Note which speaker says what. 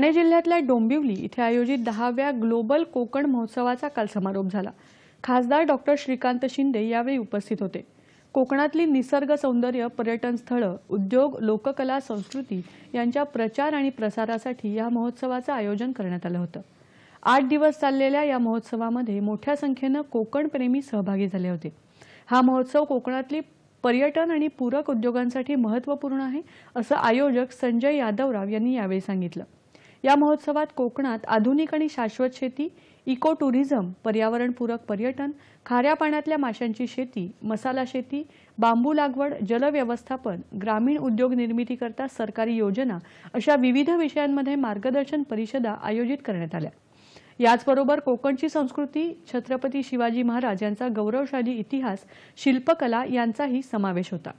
Speaker 1: ठाणे जिल्ह्यातल्या डोंबिवली इथे आयोजित दहाव्या ग्लोबल कोकण महोत्सवाचा काल समारोप झाला. खासदार डॉक्टर श्रीकांत शिंदे यावेळी उपस्थित होते. कोकणातली निसर्ग सौंदर्य पर्यटन स्थळं उद्योग लोककला संस्कृती यांच्या प्रचार आणि प्रसारासाठी या महोत्सवाचं आयोजन करण्यात आलं होतं. आठ दिवस चाललेल्या या महोत्सवामध्ये मोठ्या संख्येनं कोकणप्रेमी सहभागी झाले होते. हा महोत्सव कोकणातली पर्यटन आणि पूरक उद्योगांसाठी महत्त्वपूर्ण आहे असं आयोजक संजय यादवराव यांनी यावेळी सांगितलं. या महोत्सवात कोकणात आधुनिक आणि शाश्वत शेती इको टुरिझम पर्यावरणपूरक पर्यटन खाऱ्या पाण्यातल्या माशांची शेती मसाला शेती बांबू लागवड जलव्यवस्थापन ग्रामीण उद्योग निर्मितीकरता सरकारी योजना अशा विविध विषयांमध्ये मार्गदर्शन परिषदा आयोजित करण्यात आल्या. याचबरोबर कोकणची संस्कृती छत्रपती शिवाजी महाराज यांचा गौरवशाली इतिहास शिल्पकला यांचाही समावेश होता.